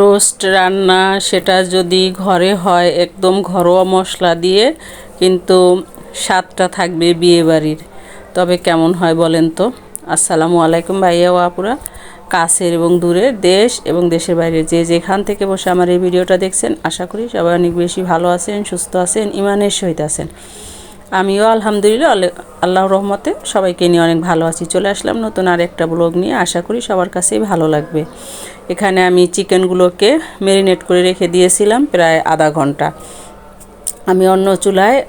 Roast, রান্না সেটা যদি ঘরে হয় একদম ঘরোয়া মশলা দিয়ে, কিন্তু স্বাদটা থাকবে বিয়েবাড়ির। তবে কেমন হয় বলেন তো? আসসালামু আলাইকুম ভাইয়া ও আপুরা। কাছের এবং দূরের দেশ এবং দেশের বাইরে যে যেখান থেকে বসে আমার এই ভিডিওটা দেখছেন, আশা করি সবাই অনেক বেশি ভালো আছেন, সুস্থ আছেন, ইমানের সহিত আছেন। আমিও আলহামদুলিল্লাহ, আল্লাহ- রহমতে সবাইকে নিয়ে অনেক ভালো আছি। চলে আসলাম নতুন আর একটা ব্লগ নিয়ে, আশা করি সবার কাছেই ভালো লাগবে। এখানে আমি চিকেনগুলোকে ম্যারিনেট করে রেখে দিয়েছিলাম প্রায় আধা ঘণ্টা। আমি অন্য চুলায়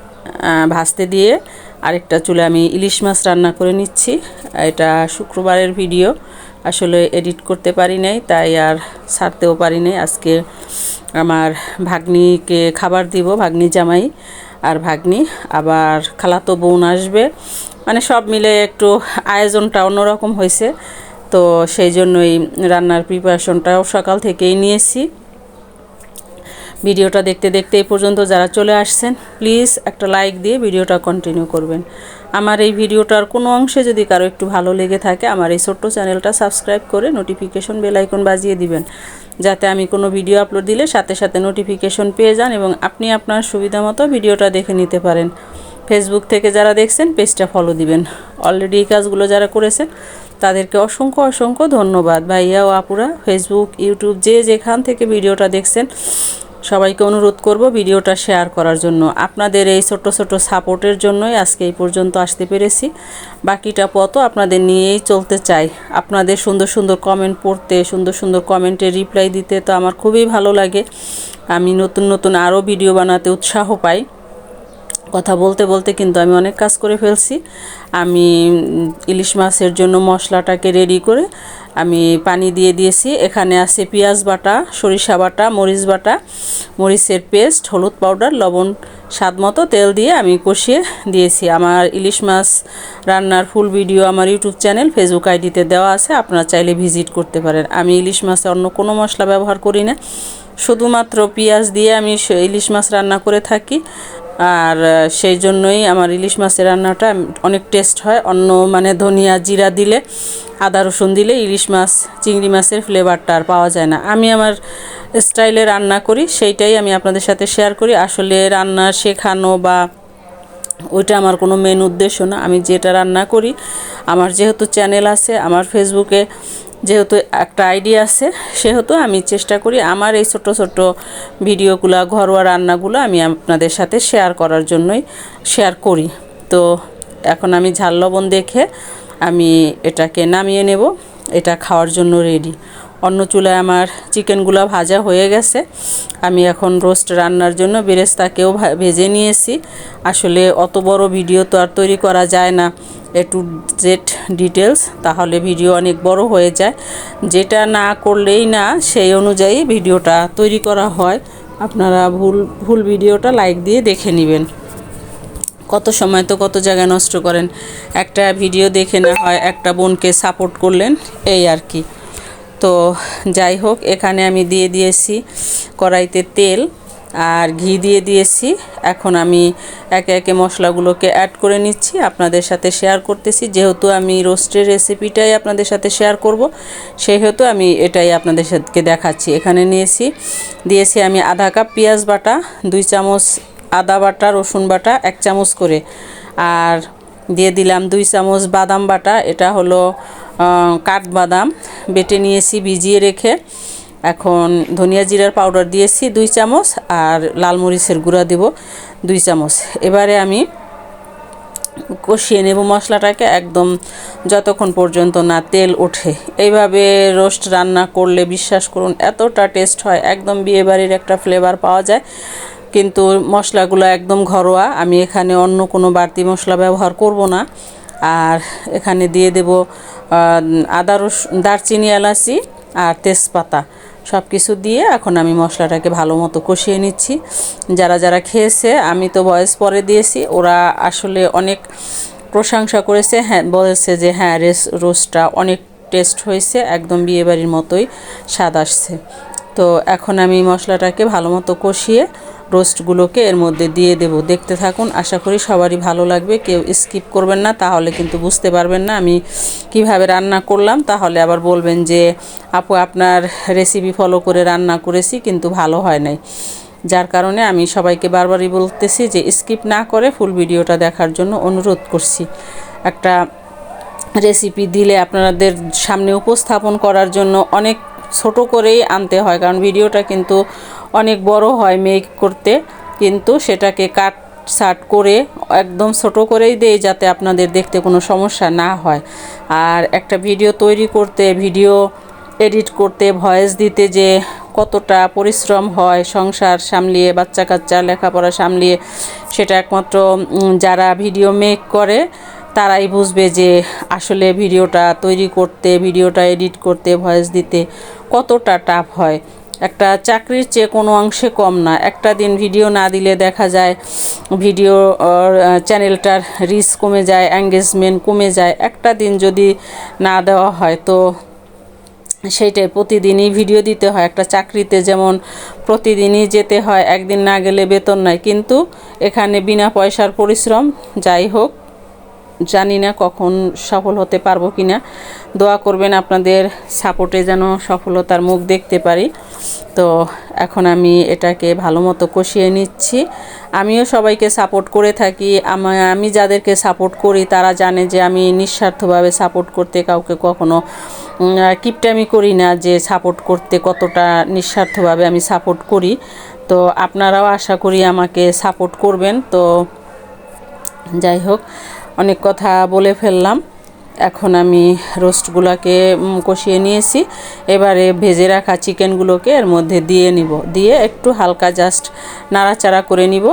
ভাজতে দিয়ে আরেকটা চুলায় আমি ইলিশ মাছ রান্না করে নিচ্ছি। এটা শুক্রবারের ভিডিও। আসলে এডিট করতে পারি নাই, তাই আর ছাড়তেও পারি নাই। আজকে আমার ভাগ্নিকে খাবার দিব, ভাগ্নি জামাই আর ভাগ্নি। আবার খালাতো বোন আসবে। মানে সব মিলে একটু আয়োজনটা অন্যরকম হয়েছে। তো সেই জন্যই রান্নার প্রিপারেশনটাও সকাল থেকেই নিয়েছি। ভিডিওটা দেখতে দেখতে এই পর্যন্ত যারা চলে আসছেন, প্লিজ একটা লাইক দিয়ে ভিডিওটা কন্টিনিউ করবেন। আমার এই ভিডিওটার কোনো অংশে যদি কারও একটু ভালো লেগে থাকে, আমার এই ছোট্ট চ্যানেলটা সাবস্ক্রাইব করে নোটিফিকেশন বেল আইকন বাজিয়ে দিবেন। যাতে আমি কোনো ভিডিও আপলোড দিলে সাথে সাথে নোটিফিকেশন পেয়ে যান এবং আপনি আপনার সুবিধা মতো ভিডিওটা দেখে নিতে পারেন। ফেসবুক থেকে যারা দেখছেন পেজটা ফলো দিবেন। অলরেডি এই কাজগুলো যারা করেছেন, তাদেরকে অসংখ্য অসংখ্য ধন্যবাদ। ভাইয়া ও আপুরা ফেসবুক ইউটিউব যে যেখান থেকে ভিডিওটা দেখছেন সবাইকে অনুরোধ করব ভিডিওটা শেয়ার করার জন্য। আপনাদের এই ছোট ছোট সাপোর্টের জন্যই আজকে এই পর্যন্ত আসতে পেরেছি। বাকিটা পথও আপনাদের নিয়েই চলতে চাই। আপনাদের সুন্দর সুন্দর কমেন্ট পড়তে, সুন্দর সুন্দর কমেন্টের রিপ্লাই দিতে তো আমার খুবই ভালো লাগে। আমি নতুন নতুন আরও ভিডিও বানাতে উৎসাহ পাই। কথা বলতে বলতে কিন্তু আমি অনেক কাজ করে ফেলছি। আমি ইলিশ মাছের জন্য মশলাটাকে রেডি করে আমি পানি দিয়ে দিয়েছি। এখানে আছে পেঁয়াজ বাটা, সরিষা বাটা, মরিচ বাটা, মরিচের পেস্ট, হলুদ পাউডার, লবণ স্বাদ মতো তেল দিয়ে আমি কষিয়ে দিয়েছি। আমার ইলিশ মাছ রান্নার ফুল ভিডিও আমার ইউটিউব চ্যানেল ফেসবুক আইডিতে দেওয়া আছে। আপনারা চাইলে ভিজিট করতে পারেন। আমি ইলিশ মাছে অন্য কোনো মশলা ব্যবহার করি না। শুধুমাত্র পেঁয়াজ দিয়ে আমি ইলিশ মাছ রান্না করে থাকি। আর সেই জন্যই আমার ইলিশ মাছের রান্নাটা অনেক টেস্ট হয়। অন্য মানে ধনিয়া জিরা দিলে, আদা রসুন দিলে ইলিশ মাছ, চিংড়ি মাছের ফ্লেভারটা আর পাওয়া যায় না। আমি আমার স্টাইলে রান্না করি, সেইটাই আমি আপনাদের সাথে শেয়ার করি। আসলে রান্না শেখানো বা ওইটা আমার কোনো মেন উদ্দেশ্য না। আমি যেটা রান্না করি, আমার যেহেতু চ্যানেল আছে, আমার ফেসবুকে যেহেতু একটা আইডিয়া আছে, সেহেতু আমি চেষ্টা করি আমার এই ছোট ছোট ভিডিওগুলো, ঘরোয়া রান্নাগুলো আমি আপনাদের সাথে শেয়ার করার জন্যই শেয়ার করি। তো এখন আমি ঝাল লবণ দেখে আমি এটাকে নামিয়ে নেব, এটা খাওয়ার জন্য রেডি অন্য চুলায় আমার চিকেনগুলো ভাজা হয়ে গেছে। আমি এখন রোস্ট রান্নার জন্য বেরেস্তাকেও ভেজে নিয়েছি। আসলে অত বড় ভিডিও তো আর তৈরি করা যায় না। এ টু জেড ডিটেলস তাহলে ভিডিও অনেক বড় হয়ে যায়। যেটা না করলেই না, সেই অনুযায়ী ভিডিওটা তৈরি করা হয়। আপনারা ভুল ভুল ভিডিওটা লাইক দিয়ে দেখে নেবেন। কত সময় তো কত জায়গায় নষ্ট করেন। একটা ভিডিও দেখে না হয় একটা বোনকে সাপোর্ট করলেন, এই আর কি। তো যাই হোক, এখানে আমি দিয়ে দিয়েছি কড়াইতে তেল আর ঘি দিয়ে দিয়েছি। এখন আমি একে একে মশলাগুলোকে অ্যাড করে নিচ্ছি। আপনাদের সাথে শেয়ার করতেছি। যেহেতু আমি রোস্টের রেসিপিটাই আপনাদের সাথে শেয়ার করব, সেহেতু আমি এটাই আপনাদের সাথে দেখাচ্ছি। এখানে নিয়েছি, দিয়েছি আমি আধা কাপ পেঁয়াজ বাটা, দুই চামচ আদা বাটা, রসুন বাটা, এক চামচ করে। আর দিয়ে দিলাম দুই চামচ বাদাম বাটা। এটা হলো কাঠবাদাম বেটে নিয়েছি, ভিজিয়ে রেখে। এখন ধনিয়া জিরার পাউডার দিয়েছি দুই চামচ আর লাল মরিচের গুঁড়া দেব দুই চামচ। এবারে আমি কষিয়ে নেব মশলাটাকে একদম যতক্ষণ পর্যন্ত না তেল ওঠে। এইভাবে রোস্ট রান্না করলে, বিশ্বাস করুন, এতটা টেস্ট হয়, একদম বিয়েবাড়ির একটা ফ্লেভার পাওয়া যায়। কিন্তু মশলাগুলো একদম ঘরোয়া, আমি এখানে অন্য কোনো বাড়তি মশলা ব্যবহার করব না। আর এখানে দিয়ে দেব আদা রসুন, দারচিনি, এলাচি আর তেজপাতা সব কিছু দিয়ে এখন আমি মশলাটাকে ভালো মতো কষিয়ে নিচ্ছি। যারা যারা খেয়েছে, আমি তো বয়স পরে দিয়েছি, ওরা আসলে অনেক প্রশংসা করেছে হ্যাঁ বলেছে যে হ্যাঁ রেস, রোস্টটা অনেক টেস্ট হয়েছে, একদম বিয়েবাড়ির মতোই স্বাদ আসছে। তো এখন আমি মশলাটাকে ভালো মতো কষিয়ে রোস্টগুলোকে এর মধ্যে দিয়ে দেব। দেখতে থাকুন, আশা করি সবারই ভালো লাগবে। কেউ স্কিপ করবেন না, তাহলে কিন্তু বুঝতে পারবেন না আমি কীভাবে রান্না করলাম। তাহলে আবার বলবেন যে, আপু, আপনার রেসিপি ফলো করে রান্না করেছি, কিন্তু ভালো হয় নাই। যার কারণে আমি সবাইকে বারবারই বলতেছি যে, স্কিপ না করে ফুল ভিডিওটা দেখার জন্য অনুরোধ করছি। একটা রেসিপি দিলে আপনাদের সামনে উপস্থাপন করার জন্য অনেক ছোট করেই আনতে হয়, কারণ ভিডিওটা কিন্তু অনেক বড় হয় মেক করতে। কিন্তু সেটাকে কাট, সাট করে একদম ছোট করেই দেই যাতে আপনাদের দেখতে কোনো সমস্যা না হয়। আর একটা ভিডিও তৈরি করতে, ভিডিও এডিট করতে ভয়েস দিতে যে কতটা পরিশ্রম হয়, সংসার সামলিয়ে বাচ্চা কাচ্চা লেখাপড়া সামলিয়ে, সেটা একমাত্র যারা ভিডিও মেক করে তারাই বুঝবে যে আসলে ভিডিওটা তৈরি করতে, ভিডিওটা এডিট করতে ভয়েস দিতে কতটা টাফ হয়। একটা চাকরির চেয়ে কোনো অংশে কম না। একটা দিন ভিডিও না দিলে দেখা যায় ভিডিও চ্যানেলটার রিচ কমে যায় এঙ্গেজমেন্ট কমে যায়। একটা দিন যদি না দেওয়া হয় তো সেইটাই প্রতিদিনই ভিডিও দিতে হয়। একটা চাকরিতে যেমন প্রতিদিনই যেতে হয়, একদিন না গেলে বেতন নাই। কিন্তু এখানে বিনা পয়সার পরিশ্রম, যাই হোক জানি না কখন সফল হতে পারব কি না দোয়া করবেন আপনাদের সাপোর্টে যেন সফলতার মুখ দেখতে পারি। তো এখন আমি এটাকে ভালো মতো কষিয়ে নিচ্ছি। আমিও সবাইকে সাপোর্ট করে থাকি। আমি যাদেরকে সাপোর্ট করি, তারা জানে যে আমি নিঃস্বার্থভাবে সাপোর্ট করতে কাউকে কখনো কিপটামি করি না যে সাপোর্ট করতে কতটা নিঃস্বার্থভাবে আমি সাপোর্ট করি। তো আপনারাও আশা করি আমাকে সাপোর্ট করবেন। তো যাই হোক অনেক কথা বলে ফেললাম। এখন আমি রোস্টগুলোকে কষিয়ে নিয়েছি। এবারে ভেজে রাখা চিকেনগুলোকে এর মধ্যে দিয়ে নিব। দিয়ে একটু হালকা জাস্ট নাড়াচাড়া করে নিব।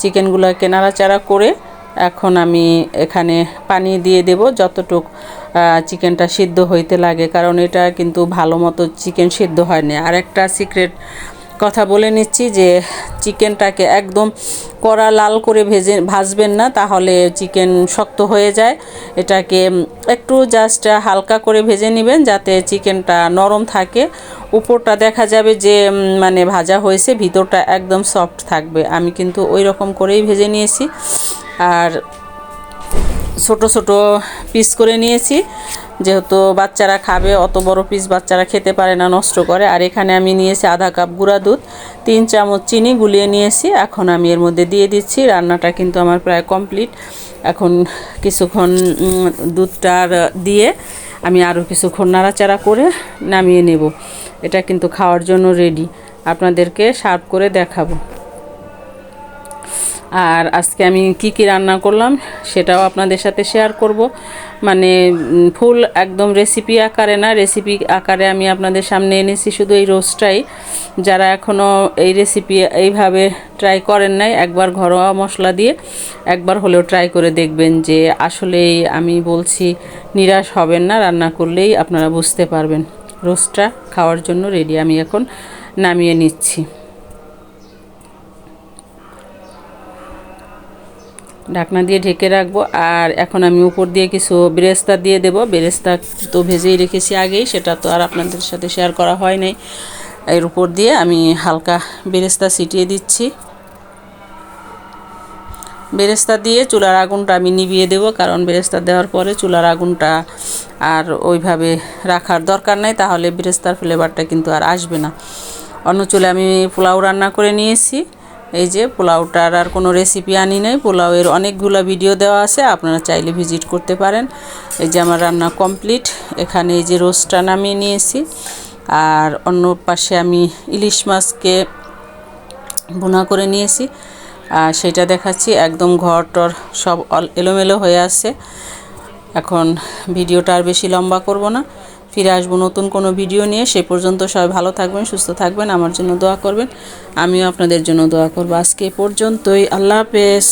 চিকেনগুলোকে নাড়াচাড়া করে এখন আমি এখানে পানি দিয়ে দেব যতটুক চিকেনটা সিদ্ধ হইতে লাগে। কারণ এটা কিন্তু ভালো মতো চিকেন সিদ্ধ হয় না আর একটা সিক্রেট কথা বলে নিচ্ছি যে চিকেনটাকে একদম কড়া লাল করে ভেজে ভাজবেন না, তাহলে চিকেন শক্ত হয়ে যায়। এটাকে একটু জাস্ট হালকা করে ভেজে নেবেন যাতে চিকেনটা নরম থাকে। উপরটা দেখা যাবে যে মানে ভাজা হয়েছে, ভিতরটা একদম সফট থাকবে। আমি কিন্তু ওই রকম করেই ভেজে নিয়েছি। আর ছোট ছোট পিস করে নিয়েছি। যেহেতু বাচ্চারা খাবে, অত বড় পিস বাচ্চারা খেতে পারে না, নষ্ট করে। আর এখানে আমি নিয়েছি আধা কাপ গুঁড়া দুধ, তিন চামচ চিনি গুলিয়ে নিয়েছি। এখন আমি এর মধ্যে দিয়ে দিচ্ছি। রান্নাটা কিন্তু আমার প্রায় কমপ্লিট এখন কিছুক্ষণ দুধটা দিয়ে আমি আরও কিছুক্ষণ নাড়াচাড়া করে নামিয়ে নেব। এটা কিন্তু খাওয়ার জন্য রেডি আপনাদেরকে সার্ভ করে দেখাবো। আর আজকে আমি কি কি রান্না করলাম সেটাও আপনাদের সাথে শেয়ার করব। মানে ফুল একদম রেসিপি আকারে না রেসিপি আকারে আমি আপনাদের সামনে এনেছি শুধু এই রোস্টটাই যারা এখনও এই রেসিপি এইভাবে ট্রাই করেন নাই, একবার ঘরোয়া মশলা দিয়ে একবার হলেও ট্রাই করে দেখবেন যে আসলেই আমি বলছি নিরাশ হবেন না, রান্না করলেই আপনারা বুঝতে পারবেন। রোস্টটা খাওয়ার জন্য রেডি আমি এখন নামিয়ে নিচ্ছি। ঢাকনা দিয়ে ঢেকে রাখব। আর এখন আমি উপর দিয়ে কিছু বেরেস্তা দিয়ে দেবো। বেরেস্তা তো ভেজেই রেখেছি আগেই, সেটা তো আর আপনাদের সাথে শেয়ার করা হয় নাই। এর উপর দিয়ে আমি হালকা বেরেস্তা ছিটিয়ে দিচ্ছি। বেরেস্তা দিয়ে চুলার আগুনটা আমি নিভিয়ে দেবো, কারণ বেরেস্তা দেওয়ার পরে চুলার আগুনটা আর ওইভাবে রাখার দরকার নেই, তাহলে বেরেস্তার ফ্লেভারটা কিন্তু আর আসবে না। অন্য চুলে আমি পোলাও রান্না করে নিয়েছি। এই যে পোলাওটার আর কোনো রেসিপি আনি নাই। পোলাওয়ের অনেকগুলো ভিডিও দেওয়া আছে, আপনারা চাইলে ভিজিট করতে পারেন। এই যে আমার রান্না কমপ্লিট এখানে এই যে রোস্টটা নামিয়ে নিয়েছি। আর অন্য পাশে আমি ইলিশ মাছকে বোনা করে নিয়েছি। আর সেটা দেখাচ্ছি, একদম ঘর টর সব এলোমেলো হয়ে আছে। এখন ভিডিওটা আর বেশি লম্বা করব না। ফিরে আসব নতুন কোনো ভিডিও নিয়ে। সে পর্যন্ত সবাই ভালো থাকবেন, সুস্থ থাকবেন, আমার জন্য দোয়া করবেন। আমিও আপনাদের জন্য দোয়া করব। আজকে পর্যন্তই। আল্লাহ হাফেজ।